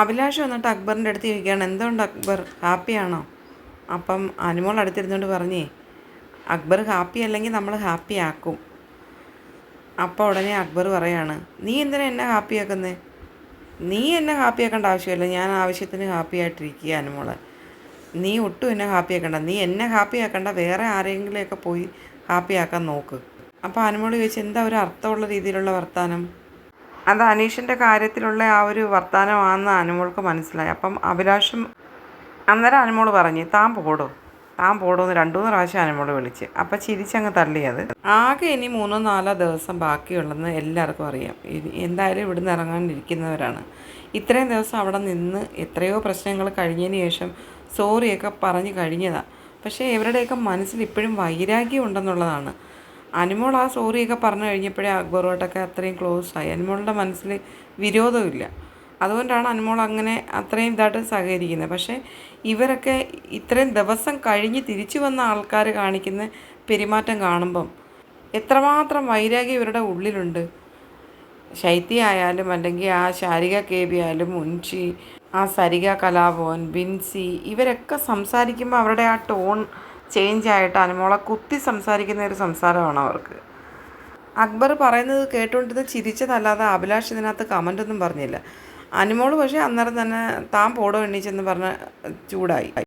അഭിലാഷ് വന്നിട്ട് അക്ബറിന്റെ അടുത്ത് ചോദിക്കുകയാണ് എന്തുകൊണ്ട് അക്ബർ ഹാപ്പിയാണോ അപ്പം അനുമോൾ അടുത്തിരുന്നുകൊണ്ട് പറഞ്ഞേ അക്ബർ ഹാപ്പി അല്ലെങ്കിൽ നമ്മൾ ഹാപ്പി ആക്കും. അപ്പോൾ ഉടനെ അക്ബർ പറയാണ് നീ എന്തിനാ എന്നെ ഹാപ്പിയാക്കുന്നത് നീ എന്നെ ഹാപ്പിയാക്കേണ്ട ആവശ്യമില്ല. ഞാൻ ആവശ്യത്തിന് ഹാപ്പി ആയിട്ടിരിക്കുക അനുമോളെ. നീ ഒട്ടും എന്നെ ഹാപ്പിയാക്കണ്ട നീ എന്നെ ഹാപ്പിയാക്കണ്ട വേറെ ആരെങ്കിലുമൊക്കെ പോയി ഹാപ്പിയാക്കാൻ നോക്ക്. അപ്പോൾ അനുമോൾ ചോദിച്ചു എന്താ ഒരു അർത്ഥമുള്ള രീതിയിലുള്ള വർത്തമാനം അത് അനീഷിന്റെ കാര്യത്തിലുള്ള ആ ഒരു വർത്തമാനമാണെന്ന് അനുമോൾക്ക് മനസ്സിലായി. അപ്പം അഭിലാഷം അന്നേരം അനുമോൾ പറഞ്ഞു താൻ പോടോ താൻ പോടോന്ന് രണ്ടു മൂന്ന് പ്രാവശ്യം അനുമോൾ വിളിച്ച്. അപ്പം ചിരിച്ചങ്ങ് തള്ളിയത്. ആകെ ഇനി മൂന്നോ നാലോ ദിവസം ബാക്കിയുള്ളതെന്ന് എല്ലാവർക്കും അറിയാം. ഇനി എന്തായാലും ഇവിടുന്ന് ഇറങ്ങാനിരിക്കുന്നവരാണ് ഇത്രയും ദിവസം അവിടെ നിന്ന് എത്രയോ പ്രശ്നങ്ങൾ കഴിഞ്ഞതിന് ശേഷം സോറിയൊക്കെ പറഞ്ഞു കഴിഞ്ഞതാണ് പക്ഷേ ഇവരുടെയൊക്കെ മനസ്സിൽ ഇപ്പോഴും വൈരാഗ്യം ഉണ്ടെന്നുള്ളതാണ്. അനുമോൾ ആ സോറിയൊക്കെ പറഞ്ഞു കഴിഞ്ഞപ്പോഴേ അക്ബറുമായിട്ടൊക്കെ അത്രയും ക്ലോസ് ആയി അനുമോളുടെ മനസ്സിൽ വിരോധമില്ല. അതുകൊണ്ടാണ് അനുമോൾ അങ്ങനെ അത്രയും ഇതായിട്ട് സഹകരിക്കുന്നത്. പക്ഷേ ഇവരൊക്കെ ഇത്രയും ദിവസം കഴിഞ്ഞ് തിരിച്ചു വന്ന ആൾക്കാർ കാണിക്കുന്ന പെരുമാറ്റം കാണുമ്പം എത്രമാത്രം വൈരാഗ്യം ഇവരുടെ ഉള്ളിലുണ്ട്. ശൈത്യ ആയാലും അല്ലെങ്കിൽ ആ ശാരിക കെ ബി ആയാലും മുൻഷി ആ സരിക കലാഭവൻ ബിൻസി ഇവരൊക്കെ സംസാരിക്കുമ്പോൾ അവരുടെ ആ ടോൺ ചേഞ്ച് ആയിട്ട് അനുമോളെ കുത്തി സംസാരിക്കുന്ന ഒരു സംസാരമാണ് അവർക്ക്. അക്ബർ പറയുന്നത് കേട്ടുകൊണ്ടിരുന്ന ചിരിച്ചതല്ലാതെ അഭിലാഷ് ഇതിനകത്ത് കമന്റ് ഒന്നും പറഞ്ഞില്ല. അനുമോൾ പക്ഷേ അന്നേരം തന്നെ താൻ പോടോ എണ്ണീച്ചെന്ന് പറഞ്ഞ് ചൂടായി.